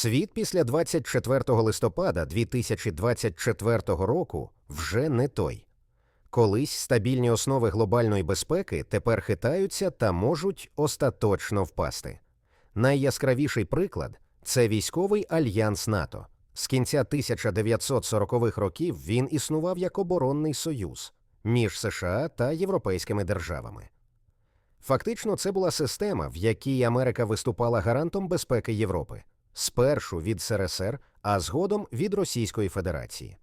Світ після 24 листопада 2024 року вже не той. Колись стабільні основи глобальної безпеки тепер хитаються та можуть остаточно впасти. Найяскравіший приклад це військовий альянс НАТО. З кінця 1940-х років він існував як оборонний союз між США та європейськими державами. Фактично, це була система, в якій Америка виступала гарантом безпеки Європи, спершу від СРСР, а згодом від Російської Федерації.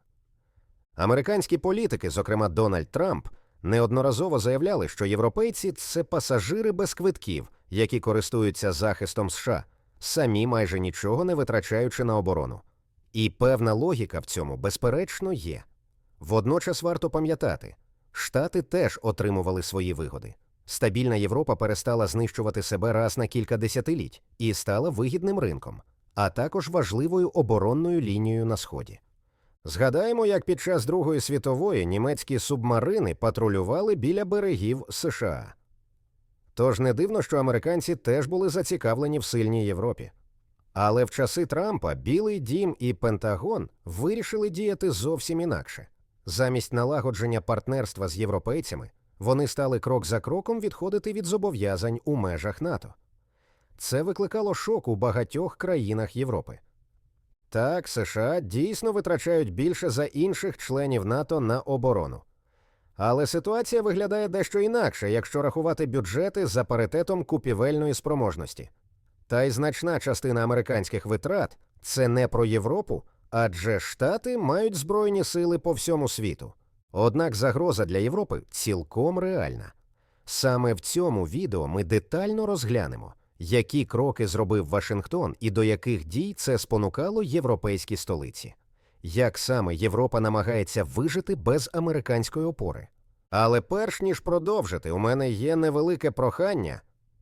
Американські політики, зокрема Дональд Трамп, неодноразово заявляли, що європейці це пасажири без квитків, які користуються захистом США, самі майже нічого не витрачаючи на оборону. І певна логіка в цьому, безперечно, є. Водночас варто пам'ятати, Штати теж отримували свої вигоди. Стабільна Європа перестала знищувати себе раз на кілька десятиліть і стала вигідним ринком, а також важливою оборонною лінією на сході. Згадаємо, як під час Другої світової німецькі субмарини патрулювали біля берегів США. Тож не дивно, що американці теж були зацікавлені в сильній Європі. Але в часи Трампа Білий дім і Пентагон вирішили діяти зовсім інакше. Замість налагодження партнерства з європейцями вони стали крок за кроком відходити від зобов'язань у межах НАТО. Це викликало шок у багатьох країнах Європи. Так, США дійсно витрачають більше за інших членів НАТО на оборону. Але ситуація виглядає дещо інакше, якщо рахувати бюджети за паритетом купівельної спроможності. Та й значна частина американських витрат це не про Європу, адже Штати мають збройні сили по всьому світу. Однак загроза для Європи цілком реальна. Саме в цьому відео ми детально розглянемо, які кроки зробив Вашингтон і до яких дій це спонукало європейські столиці, як саме Європа намагається вижити без американської опори. Але перш ніж продовжити, у мене є невелике прохання.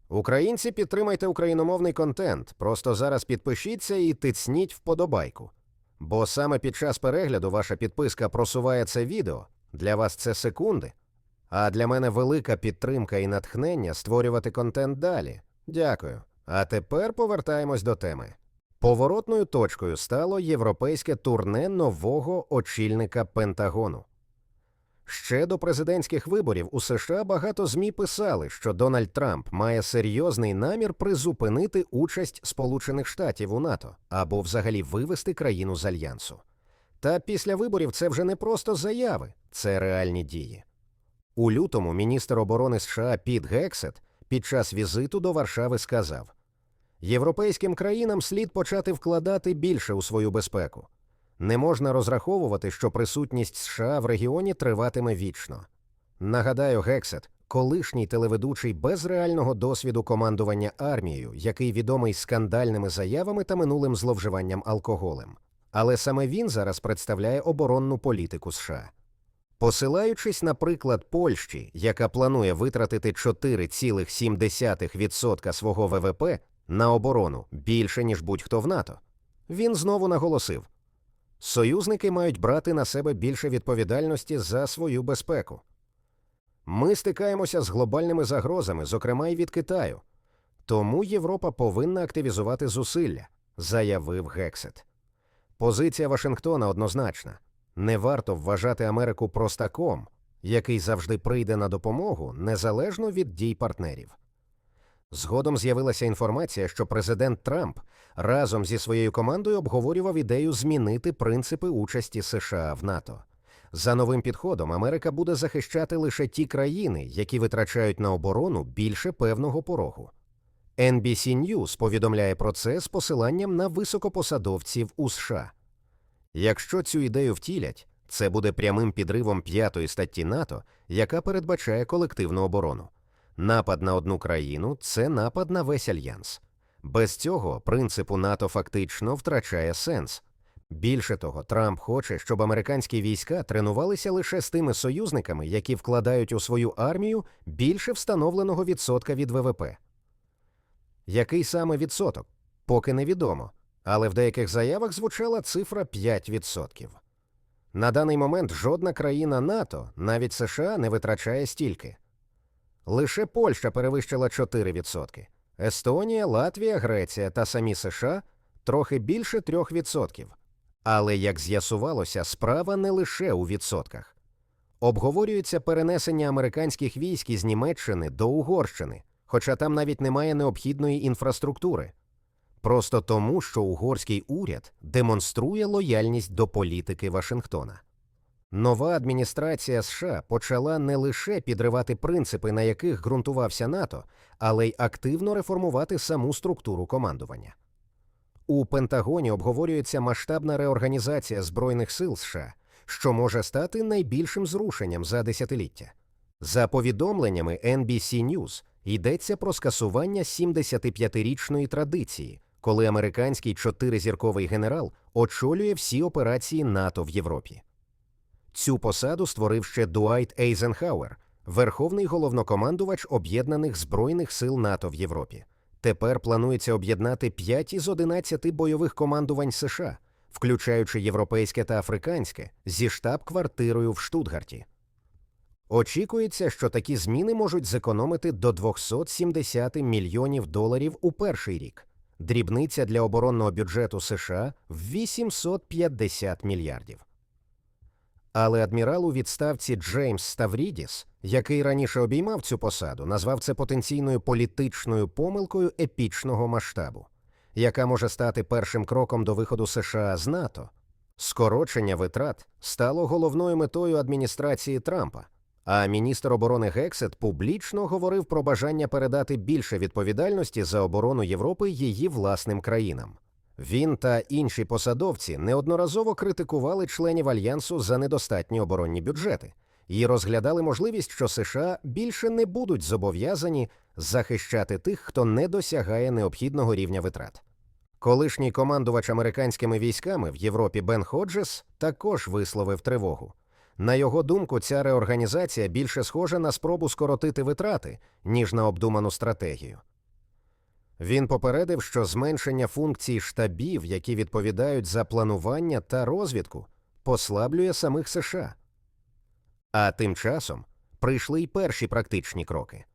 Українці, підтримайте україномовний контент, просто зараз підпишіться і тицніть вподобайку. Бо саме під час перегляду ваша підписка просуває це відео, для вас це секунди. А для мене велика підтримка і натхнення створювати контент далі. Дякую. А тепер повертаємось до теми. Поворотною точкою стало європейське турне нового очільника Пентагону. Ще до президентських виборів у США багато ЗМІ писали, що Дональд Трамп має серйозний намір призупинити участь Сполучених Штатів у НАТО або взагалі вивести країну з альянсу. Та після виборів це вже не просто заяви, це реальні дії. У лютому міністр оборони США Піт Гексет під час візиту до Варшави сказав: Європейським країнам слід почати вкладати більше у свою безпеку. Не можна розраховувати, що присутність США в регіоні триватиме вічно. Нагадаю, Гексет, колишній телеведучий без реального досвіду командування армією, який відомий скандальними заявами та минулим зловживанням алкоголем. Але саме він зараз представляє оборонну політику США. Посилаючись на приклад Польщі, яка планує витратити 4,7% свого ВВП на оборону більше ніж будь-хто в НАТО, він знову наголосив. Союзники мають брати на себе більше відповідальності за свою безпеку. Ми стикаємося з глобальними загрозами, зокрема й від Китаю. Тому Європа повинна активізувати зусилля, заявив Гексет. Позиція Вашингтона однозначна не варто вважати Америку простаком, який завжди прийде на допомогу незалежно від дій партнерів. Згодом з'явилася інформація, що президент Трамп разом зі своєю командою обговорював ідею змінити принципи участі США в НАТО. За новим підходом Америка буде захищати лише ті країни, які витрачають на оборону більше певного порогу. NBC News повідомляє про це з посиланням на високопосадовців у США. Якщо цю ідею втілять, це буде прямим підривом п'ятої статті НАТО, яка передбачає колективну оборону. Напад на одну країну це напад на весь альянс. Без цього принципу НАТО фактично втрачає сенс. Більше того, Трамп хоче, щоб американські війська тренувалися лише з тими союзниками, які вкладають у свою армію більше встановленого відсотка від ВВП. Який саме відсоток? Поки невідомо, але в деяких заявах звучала цифра 5%. На даний момент жодна країна НАТО, навіть США, не витрачає стільки. Лише Польща перевищила 4%. Естонія, Латвія, Греція та самі США трохи більше 3%. Але, як з'ясувалося, справа не лише у відсотках. Обговорюється перенесення американських військ із Німеччини до Угорщини, хоча там навіть немає необхідної інфраструктури. Просто тому, що угорський уряд демонструє лояльність до політики Вашингтона. Нова адміністрація США почала не лише підривати принципи, на яких ґрунтувався НАТО, але й активно реформувати саму структуру командування. У Пентагоні обговорюється масштабна реорганізація Збройних сил США, що може стати найбільшим зрушенням за десятиліття. За повідомленнями NBC News йдеться про скасування 75-річної традиції, коли американський чотиризірковий генерал очолює всі операції НАТО в Європі. Цю посаду створив ще Дуайт Ейзенхауер, верховний головнокомандувач Об'єднаних Збройних сил НАТО в Європі. Тепер планується об'єднати 5 із 11 бойових командувань США, включаючи європейське та африканське, зі штаб-квартирою в Штутгарті. Очікується, що такі зміни можуть зекономити до 270 мільйонів доларів у перший рік. Дрібниця для оборонного бюджету США в 850 мільярдів. Але адмірал у відставці Джеймс Ставрідіс, який раніше обіймав цю посаду, назвав це потенційною політичною помилкою епічного масштабу, яка може стати першим кроком до виходу США з НАТО. Скорочення витрат стало головною метою адміністрації Трампа. А міністр оборони Гексет публічно говорив про бажання передати більше відповідальності за оборону Європи її власним країнам. Він та інші посадовці неодноразово критикували членів альянсу за недостатні оборонні бюджети і розглядали можливість, що США більше не будуть зобов'язані захищати тих, хто не досягає необхідного рівня витрат. Колишній командувач американськими військами в Європі Бен Ходжес також висловив тривогу. На його думку, ця реорганізація більше схожа на спробу скоротити витрати, ніж на обдуману стратегію. Він попередив, що зменшення функцій штабів, які відповідають за планування та розвідку, послаблює самих США. А тим часом прийшли й перші практичні кроки.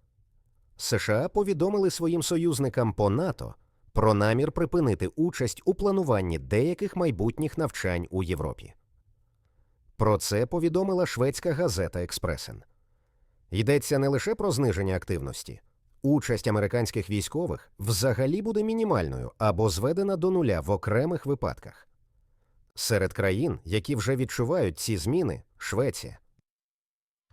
США повідомили своїм союзникам по НАТО про намір припинити участь у плануванні деяких майбутніх навчань у Європі. Про це повідомила шведська газета Експресен. Йдеться не лише про зниження активності. Участь американських військових взагалі буде мінімальною або зведена до нуля в окремих випадках. Серед країн, які вже відчувають ці зміни, Швеція.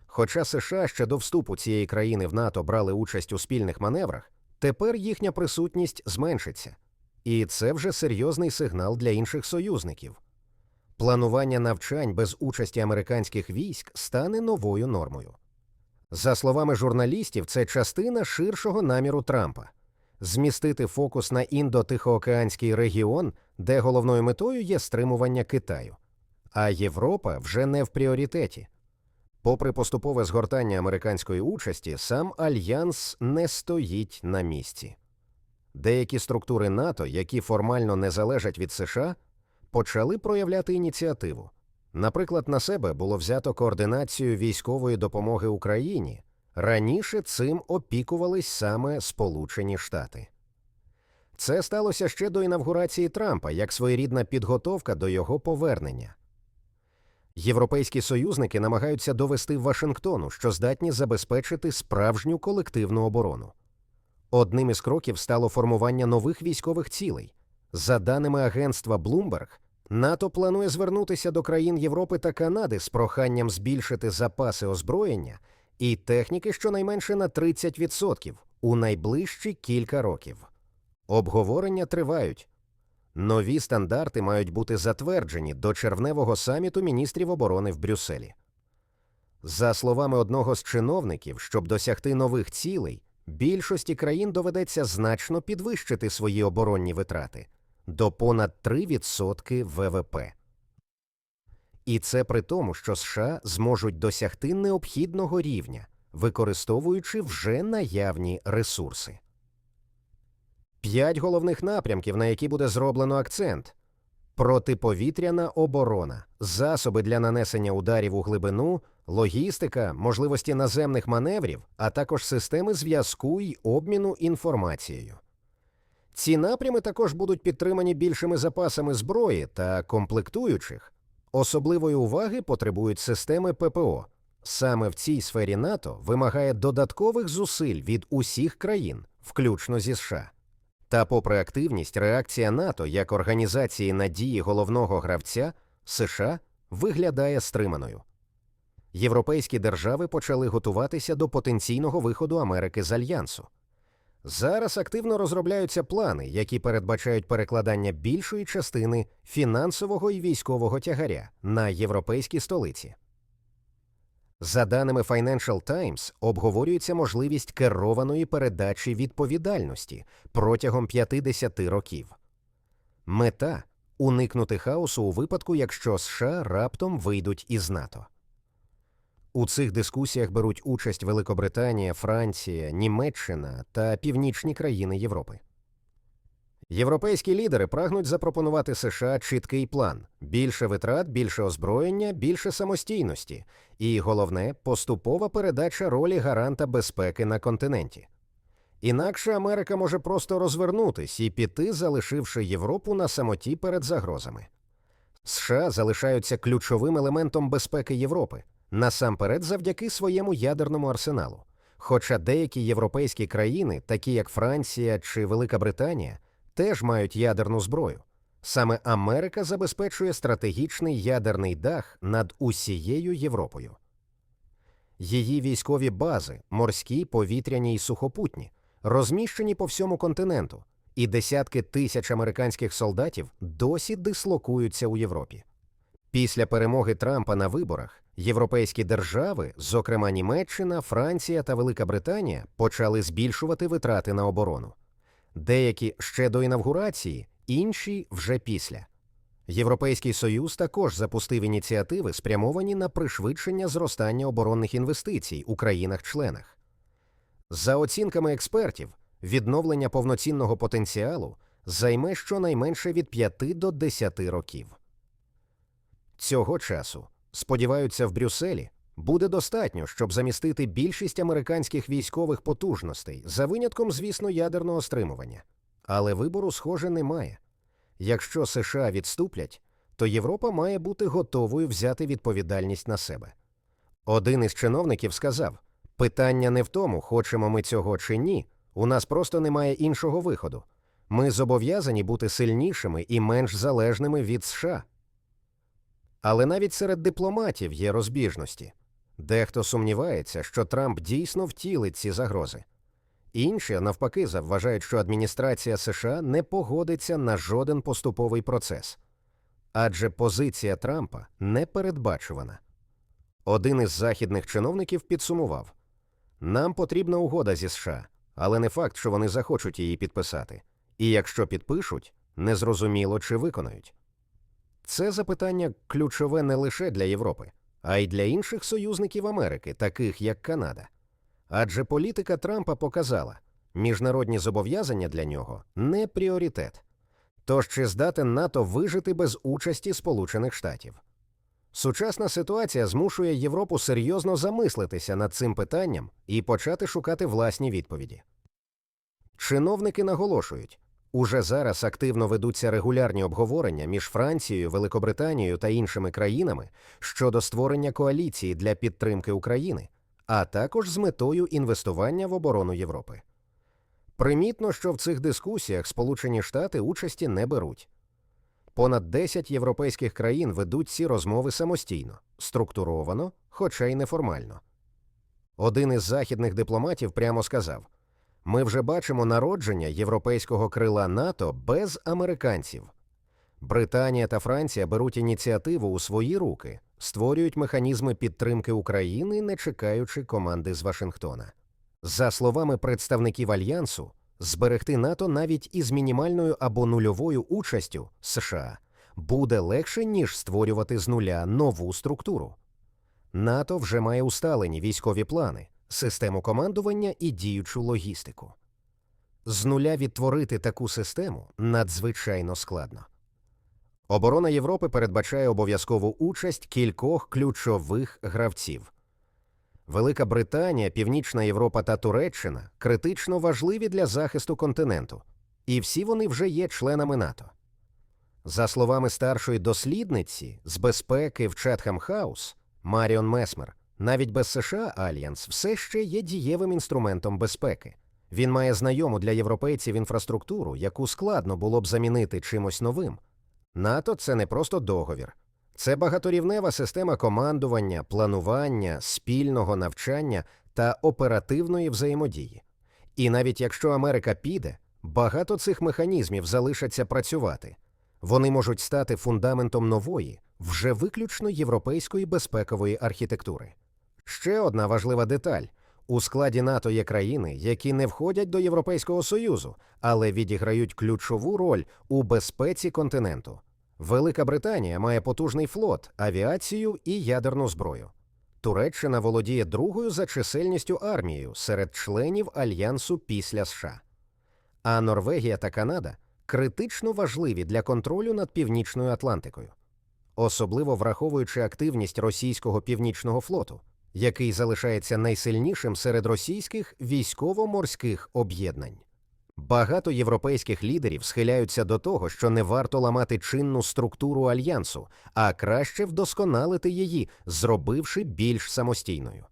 Хоча США ще до вступу цієї країни в НАТО брали участь у спільних маневрах, тепер їхня присутність зменшиться, і це вже серйозний сигнал для інших союзників. Планування навчань без участі американських військ стане новою нормою. За словами журналістів, це частина ширшого наміру Трампа змістити фокус на індо-тихоокеанський регіон, де головною метою є стримування Китаю. А Європа вже не в пріоритеті. Попри поступове згортання американської участі, сам альянс не стоїть на місці. Деякі структури НАТО, які формально не залежать від США, почали проявляти ініціативу. Наприклад, на себе було взято координацію військової допомоги Україні. Раніше цим опікувались саме Сполучені Штати. Це сталося ще до інавгурації Трампа як своєрідна підготовка до його повернення. Європейські союзники намагаються довести Вашингтону, що здатні забезпечити справжню колективну оборону. Одним із кроків стало формування нових військових цілей. За даними агентства Bloomberg, НАТО планує звернутися до країн Європи та Канади з проханням збільшити запаси озброєння і техніки щонайменше на 30% у найближчі кілька років. Обговорення тривають. Нові стандарти мають бути затверджені до червневого саміту міністрів оборони в Брюсселі. За словами одного з чиновників, щоб досягти нових цілей, більшості країн доведеться значно підвищити свої оборонні витрати до понад 3% ВВП. І це при тому, що США зможуть досягти необхідного рівня, використовуючи вже наявні ресурси. П'ять головних напрямків, на які буде зроблено акцент протиповітряна оборона, засоби для нанесення ударів у глибину, логістика, можливості наземних маневрів, а також системи зв'язку й обміну інформацією. Ці напрями також будуть підтримані більшими запасами зброї та комплектуючих. Особливої уваги потребують системи ППО. Саме в цій сфері НАТО вимагає додаткових зусиль від усіх країн, включно зі США. Та, попри активність, реакція НАТО як організації надії головного гравця США виглядає стриманою. Європейські держави почали готуватися до потенційного виходу Америки з альянсу. Зараз активно розробляються плани, які передбачають перекладання більшої частини фінансового і військового тягаря на європейські столиці. За даними Financial Times, обговорюється можливість керованої передачі відповідальності протягом 50 років. Мета уникнути хаосу у випадку, якщо США раптом вийдуть із НАТО. У цих дискусіях беруть участь Великобританія, Франція, Німеччина та північні країни Європи. Європейські лідери прагнуть запропонувати США чіткий план: більше витрат, більше озброєння, більше самостійності, і головне поступова передача ролі гаранта безпеки на континенті. Інакше Америка може просто розвернутись і піти, залишивши Європу на самоті перед загрозами. США залишаються ключовим елементом безпеки Європи, насамперед завдяки своєму ядерному арсеналу. Хоча деякі європейські країни, такі як Франція чи Велика Британія, теж мають ядерну зброю. Саме Америка забезпечує стратегічний ядерний дах над усією Європою. Її військові бази, морські, повітряні і сухопутні, розміщені по всьому континенту, і десятки тисяч американських солдатів досі дислокуються у Європі. Після перемоги Трампа на виборах європейські держави, зокрема Німеччина, Франція та Велика Британія, почали збільшувати витрати на оборону. Деякі ще до інавгурації, інші вже після. Європейський Союз також запустив ініціативи, спрямовані на пришвидшення зростання оборонних інвестицій у країнах-членах. За оцінками експертів, відновлення повноцінного потенціалу займе щонайменше від 5 до 10 років. Цього часу, сподіваються, в Брюсселі буде достатньо, щоб замістити більшість американських військових потужностей, за винятком, звісно, ядерного стримування. Але вибору, схоже, немає. Якщо США відступлять, то Європа має бути готовою взяти відповідальність на себе. Один із чиновників сказав: питання не в тому, хочемо ми цього чи ні. У нас просто немає іншого виходу. Ми зобов'язані бути сильнішими і менш залежними від США. Але навіть серед дипломатів є розбіжності. Дехто сумнівається, що Трамп дійсно втілить ці загрози. Інші, навпаки, завважають, що адміністрація США не погодиться на жоден поступовий процес, адже позиція Трампа не передбачувана. Один із західних чиновників підсумував: нам потрібна угода зі США, але не факт, що вони захочуть її підписати. І якщо підпишуть, незрозуміло чи виконають. Це запитання ключове не лише для Європи, а й для інших союзників Америки, таких як Канада. Адже політика Трампа показала, міжнародні зобов'язання для нього не пріоритет. Тож чи здатен НАТО вижити без участі Сполучених Штатів? Сучасна ситуація змушує Європу серйозно замислитися над цим питанням і почати шукати власні відповіді. Чиновники наголошують, уже зараз активно ведуться регулярні обговорення між Францією, Великобританією та іншими країнами щодо створення коаліції для підтримки України, а також з метою інвестування в оборону Європи. Примітно, що в цих дискусіях Сполучені Штати участі не беруть. Понад 10 європейських країн ведуть ці розмови самостійно, структуровано, хоча й неформально. Один із західних дипломатів прямо сказав: ми вже бачимо народження європейського крила НАТО без американців. Британія та Франція беруть ініціативу у свої руки, створюють механізми підтримки України, не чекаючи команди з Вашингтона. За словами представників альянсу, зберегти НАТО навіть із мінімальною або нульовою участю США буде легше, ніж створювати з нуля нову структуру. НАТО вже має усталені військові плани, систему командування і діючу логістику. З нуля відтворити таку систему надзвичайно складно. Оборона Європи передбачає обов'язкову участь кількох ключових гравців. Велика Британія, Північна Європа та Туреччина критично важливі для захисту континенту. і всі вони вже є членами НАТО. За словами старшої дослідниці з безпеки в Четхем Хаус Маріон Месмер, навіть без США Альянс все ще є дієвим інструментом безпеки. Він має знайому для європейців інфраструктуру, яку складно було б замінити чимось новим. НАТО це не просто договір, це багаторівнева система командування, планування, спільного навчання та оперативної взаємодії. І навіть якщо Америка піде, багато цих механізмів залишаться працювати. Вони можуть стати фундаментом нової, вже виключно європейської безпекової архітектури. Ще одна важлива деталь у складі НАТО є країни, які не входять до Європейського Союзу, але відіграють ключову роль у безпеці континенту. Велика Британія має потужний флот, авіацію і ядерну зброю. Туреччина володіє другою за чисельністю армією серед членів альянсу після США. А Норвегія та Канада критично важливі для контролю над Північною Атлантикою, особливо враховуючи активність російського північного флоту, який залишається найсильнішим серед російських військово-морських об'єднань. Багато європейських лідерів схиляються до того, що не варто ламати чинну структуру альянсу, а краще вдосконалити її, зробивши більш самостійною.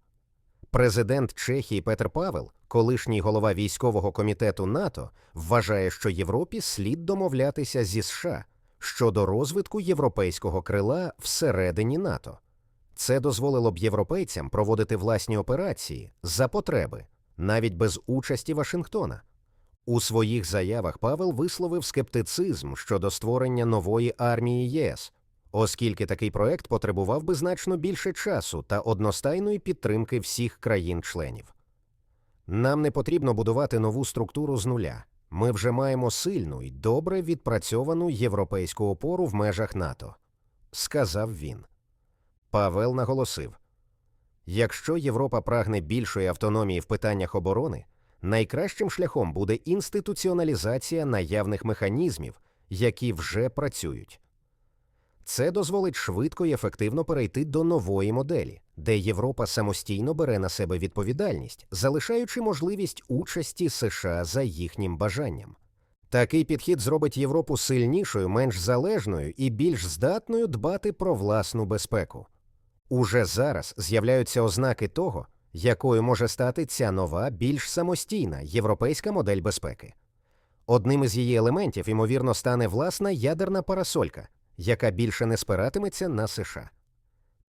Президент Чехії Петр Павел, колишній голова військового комітету НАТО, вважає, що Європі слід домовлятися зі США щодо розвитку європейського крила всередині НАТО. Це дозволило б європейцям проводити власні операції за потреби, навіть без участі Вашингтона. У своїх заявах Павел висловив скептицизм щодо створення нової армії ЄС, оскільки такий проект потребував би значно більше часу та одностайної підтримки всіх країн-членів. Нам не потрібно будувати нову структуру з нуля. Ми вже маємо сильну і добре відпрацьовану європейську опору в межах НАТО, сказав він. Павел наголосив: якщо Європа прагне більшої автономії в питаннях оборони, найкращим шляхом буде інституціоналізація наявних механізмів, які вже працюють. Це дозволить швидко і ефективно перейти до нової моделі, де Європа самостійно бере на себе відповідальність, залишаючи можливість участі США за їхнім бажанням. Такий підхід зробить Європу сильнішою, менш залежною і більш здатною дбати про власну безпеку. Уже зараз з'являються ознаки того, якою може стати ця нова, більш самостійна європейська модель безпеки. Одним із її елементів, ймовірно, стане власна ядерна парасолька, яка більше не спиратиметься на США.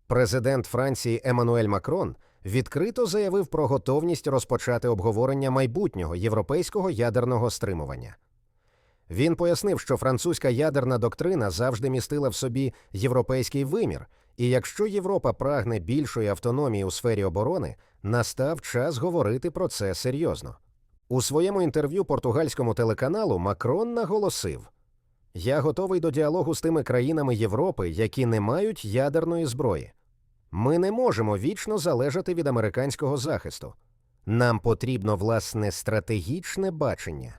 Президент Франції Еммануель Макрон відкрито заявив про готовність розпочати обговорення майбутнього європейського ядерного стримування. Він пояснив, що французька ядерна доктрина завжди містила в собі європейський вимір, і якщо Європа прагне більшої автономії у сфері оборони, настав час говорити про це серйозно. У своєму інтерв'ю португальському телеканалу Макрон наголосив: Я готовий до діалогу з тими країнами Європи, які не мають ядерної зброї. Ми не можемо вічно залежати від американського захисту. Нам потрібно власне стратегічне бачення.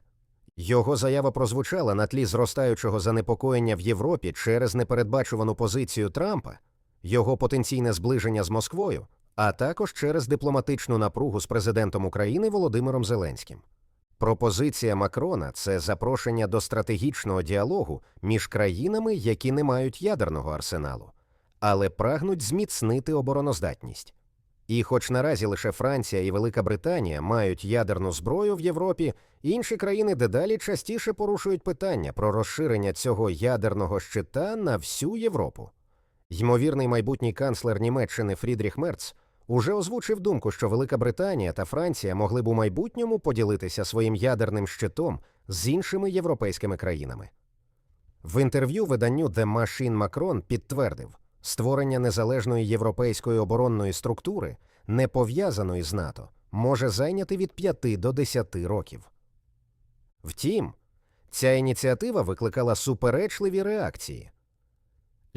Його заява прозвучала на тлі зростаючого занепокоєння в Європі через непередбачувану позицію Трампа, його потенційне зближення з Москвою, а також через дипломатичну напругу з президентом України Володимиром Зеленським. Пропозиція Макрона це запрошення до стратегічного діалогу між країнами, які не мають ядерного арсеналу, але прагнуть зміцнити обороноздатність. І, хоч наразі лише Франція і Велика Британія мають ядерну зброю в Європі, інші країни дедалі частіше порушують питання про розширення цього ядерного щита на всю Європу. Ймовірний майбутній канцлер Німеччини Фрідріх Мерц уже озвучив думку, що Велика Британія та Франція могли б у майбутньому поділитися своїм ядерним щитом з іншими європейськими країнами. В інтерв'ю виданню The Machine Macron підтвердив, створення незалежної європейської оборонної структури, не пов'язаної з НАТО, може зайняти від 5 до 10 років. Втім, ця ініціатива викликала суперечливі реакції.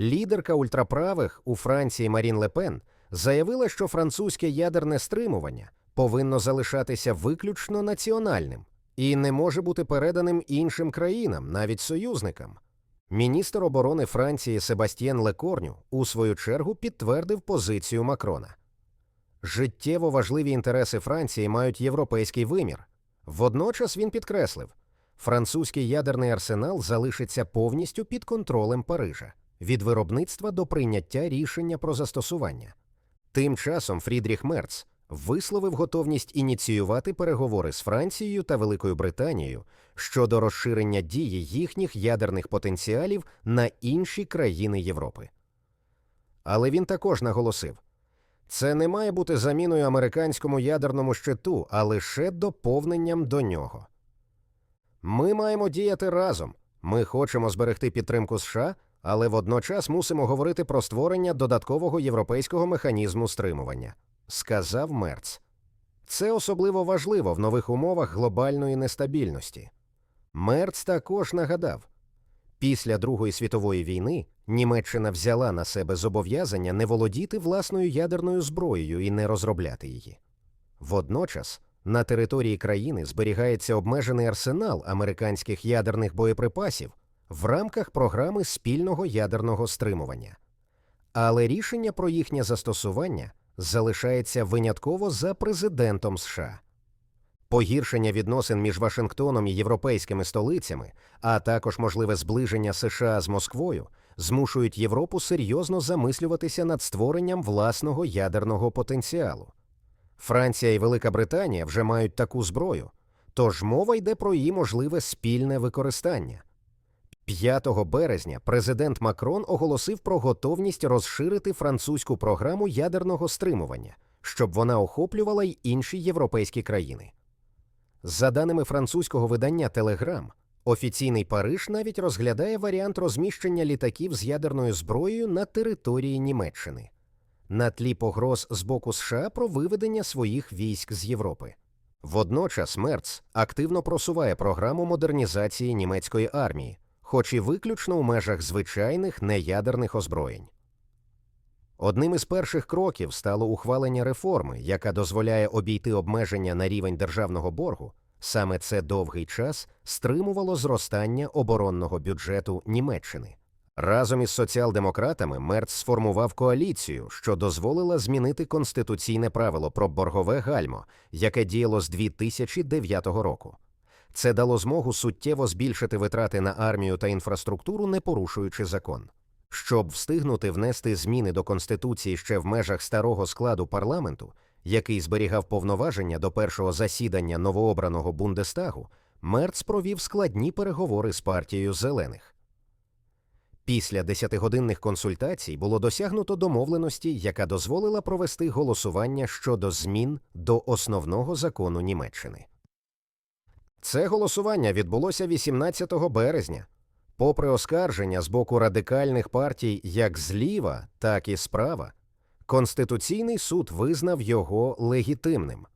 Лідерка ультраправих у Франції Марін Лепен заявила, що французьке ядерне стримування повинно залишатися виключно національним і не може бути переданим іншим країнам, навіть союзникам. Міністр оборони Франції Себастьєн Лекорню у свою чергу підтвердив позицію Макрона. Життєво важливі інтереси Франції мають європейський вимір. Водночас він підкреслив, французький ядерний арсенал залишиться повністю під контролем Парижа від виробництва до прийняття рішення про застосування. Тим часом Фрідріх Мерц висловив готовність ініціювати переговори з Францією та Великою Британією щодо розширення дії їхніх ядерних потенціалів на інші країни Європи. Але він також наголосив: це не має бути заміною американському ядерному щиту, а лише доповненням до нього. Ми маємо діяти разом. Ми хочемо зберегти підтримку США, але водночас мусимо говорити про створення додаткового європейського механізму стримування, сказав Мерц. Це особливо важливо в нових умовах глобальної нестабільності. Мерц також нагадав, після Другої світової війни Німеччина взяла на себе зобов'язання не володіти власною ядерною зброєю і не розробляти її. Водночас на території країни зберігається обмежений арсенал американських ядерних боєприпасів в рамках програми спільного ядерного стримування. Але рішення про їхнє застосування залишається винятково за президентом США. Погіршення відносин між Вашингтоном і європейськими столицями, а також можливе зближення США з Москвою, змушують Європу серйозно замислюватися над створенням власного ядерного потенціалу. Франція і Велика Британія вже мають таку зброю, тож мова йде про її можливе спільне використання. 5 березня президент Макрон оголосив про готовність розширити французьку програму ядерного стримування, щоб вона охоплювала й інші європейські країни. За даними французького видання Телеграм, офіційний Париж навіть розглядає варіант розміщення літаків з ядерною зброєю на території Німеччини на тлі погроз з боку США про виведення своїх військ з Європи. Водночас Мерц активно просуває програму модернізації німецької армії, хоч і виключно у межах звичайних неядерних озброєнь. Одним із перших кроків стало ухвалення реформи, яка дозволяє обійти обмеження на рівень державного боргу. Саме це довгий час стримувало зростання оборонного бюджету Німеччини. Разом із соціал-демократами Мерц сформував коаліцію, що дозволила змінити конституційне правило про боргове гальмо, яке діяло з 2009 року. Це дало змогу суттєво збільшити витрати на армію та інфраструктуру, не порушуючи закон. Щоб встигнути внести зміни до конституції ще в межах старого складу парламенту, який зберігав повноваження до першого засідання новообраного Бундестагу, Мерц провів складні переговори з партією зелених. Після десятигодинних консультацій було досягнуто домовленості, яка дозволила провести голосування щодо змін до основного закону Німеччини. Це голосування відбулося 18 березня. Попри оскарження з боку радикальних партій як зліва, так і справа, Конституційний суд визнав його легітимним.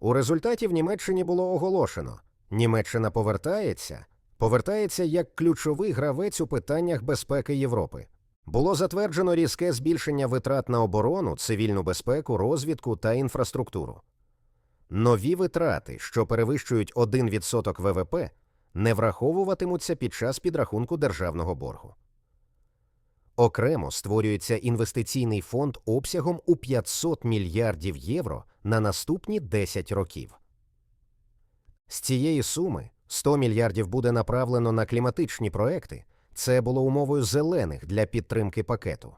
У результаті в Німеччині було оголошено: Німеччина повертається, повертається як ключовий гравець у питаннях безпеки Європи. Було затверджено різке збільшення витрат на оборону, цивільну безпеку, розвідку та інфраструктуру. Нові витрати, що перевищують 1% ВВП, не враховуватимуться під час підрахунку державного боргу. Окремо створюється інвестиційний фонд обсягом у 500 мільярдів євро на наступні 10 років. З цієї суми 100 мільярдів буде направлено на кліматичні проекти. Це було умовою зелених для підтримки пакету.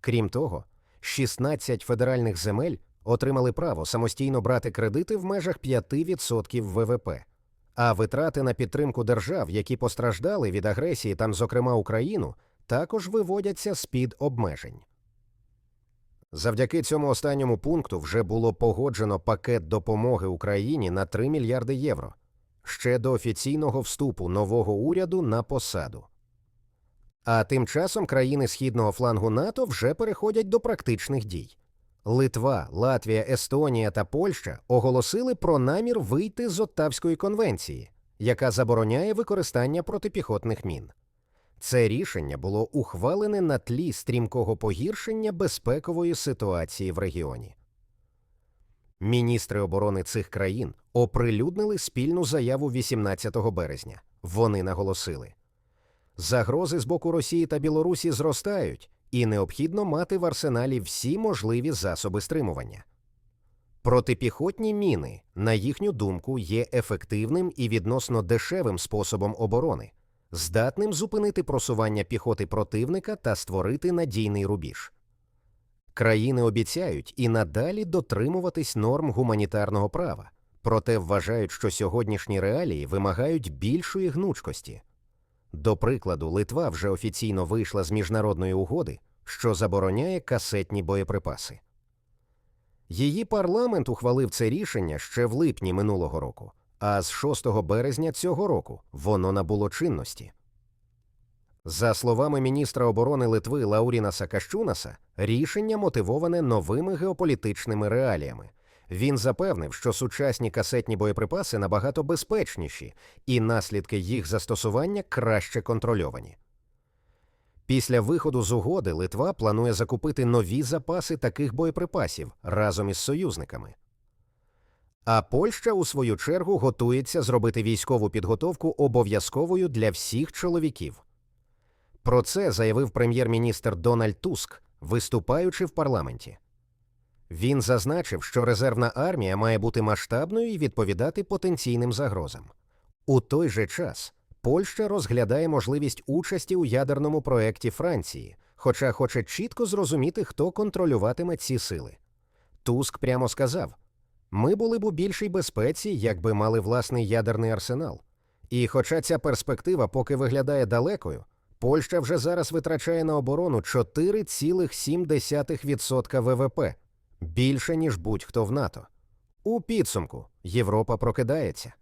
Крім того, 16 федеральних земель отримали право самостійно брати кредити в межах 5% ВВП, а витрати на підтримку держав, які постраждали від агресії, там, зокрема Україну, також виводяться з під обмежень. Завдяки цьому останньому пункту вже було погоджено пакет допомоги Україні на 3 мільярди євро ще до офіційного вступу нового уряду на посаду. А тим часом країни східного флангу НАТО вже переходять до практичних дій. Литва, Латвія, Естонія та Польща оголосили про намір вийти з Оттавської конвенції, яка забороняє використання протипіхотних мін. Це рішення було ухвалене на тлі стрімкого погіршення безпекової ситуації в регіоні. Міністри оборони цих країн оприлюднили спільну заяву 18 березня. Вони наголосили, загрози з боку Росії та Білорусі зростають, і необхідно мати в арсеналі всі можливі засоби стримування. Протипіхотні міни, на їхню думку, є ефективним і відносно дешевим способом оборони, здатним зупинити просування піхоти противника та створити надійний рубіж. Країни обіцяють і надалі дотримуватись норм гуманітарного права, проте вважають, що сьогоднішні реалії вимагають більшої гнучкості. До прикладу, Литва вже офіційно вийшла з міжнародної угоди, що забороняє касетні боєприпаси. Її парламент ухвалив це рішення ще в липні минулого року, а з 6 березня цього року воно набуло чинності. За словами міністра оборони Литви Лауріна Сакащунаса, рішення мотивоване новими геополітичними реаліями. Він запевнив, що сучасні касетні боєприпаси набагато безпечніші, і наслідки їх застосування краще контрольовані. Після виходу з угоди Литва планує закупити нові запаси таких боєприпасів разом із союзниками. А Польща, у свою чергу, готується зробити військову підготовку обов'язковою для всіх чоловіків. Про це заявив прем'єр-міністр Дональд Туск, виступаючи в парламенті. Він зазначив, що резервна армія має бути масштабною і відповідати потенційним загрозам. У той же час Польща розглядає можливість участі у ядерному проєкті Франції, хоча хоче чітко зрозуміти, хто контролюватиме ці сили. Туск прямо сказав: ми були б у більшій безпеці, якби мали власний ядерний арсенал. І хоча ця перспектива поки виглядає далекою, Польща вже зараз витрачає на оборону 4,7% ВВП більше, ніж будь-хто в НАТО. У підсумку Європа прокидається.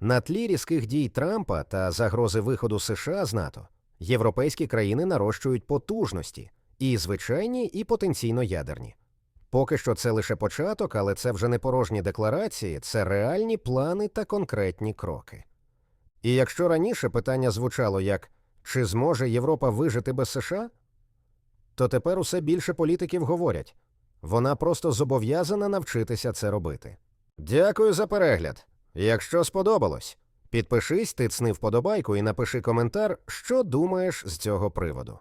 На тлі різких дій Трампа та загрози виходу США з НАТО європейські країни нарощують потужності і звичайні, і потенційно ядерні. Поки що це лише початок, але це вже не порожні декларації, це реальні плани та конкретні кроки. І якщо раніше питання звучало як чи зможе Європа вижити без США, то тепер усе більше політиків говорять вона просто зобов'язана навчитися це робити. Дякую за перегляд. Якщо сподобалось, підпишись, тицни вподобайку і напиши коментар, що думаєш з цього приводу.